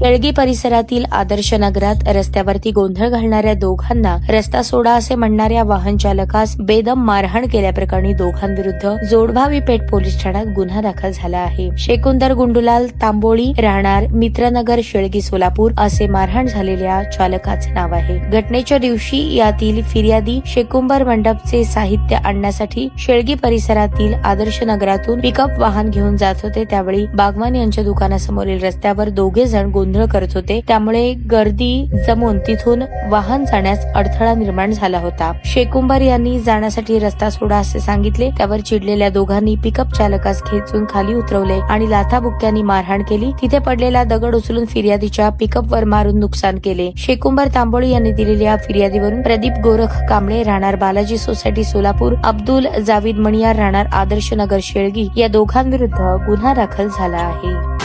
केळगी परिसरातील आदर्श नगरात रस्त्यावरती गोंधळ घालणाऱ्या दोघांना रस्ता सोडा असे म्हणणाऱ्या वाहन चालकास बेदम मारहाण केल्याप्रकरणी दोघांविरुद्ध जोडभावी पेठ पोलीस ठाण्यात गुन्हा दाखल झाला आहे. शेकुंदर गुंडुलाल तांबोळी राहणार मित्रनगर शेळगी सोलापूर असे मारहाण झालेल्या चालकाचे नाव आहे. घटनेच्या दिवशी यातील फिर्यादी शेकुंबर मंडपचे साहित्य आणण्यासाठी शेळगी परिसरातील आदर्श नगरातून पिकअप वाहन घेऊन जात होते. त्यावेळी बागवान यांच्या दुकानासमोरील रस्त्यावर दोघे जण गोंधळ करत होते. त्यामुळे गर्दी जमून तिथून वाहन जाण्यास अडथळा निर्माण झाला होता. शेकुंभार यांनी जाण्यासाठी रस्ता सोडा असे सांगितले. त्यावर चिडलेल्या दोघांनी पिकअप चालकास खेचून खाली उतरवले आणि लाथाबुक्क्यांनी मारहाण केली. तिथे पडलेला दगड उचलून फिर्यादीच्या पिकअपवर मारून नुकसान केले. शेकुंबर तांबोळी यांनी दिलेल्या फिर्यादीवरून प्रदीप गोरख कांबळे राहणार बालाजी सोसायटी सोलापूर अब्दुल जावीद मणियार राहणार आदर्श नगर शेळगी या दोघांविरुद्ध गुन्हा दाखल झाला आहे.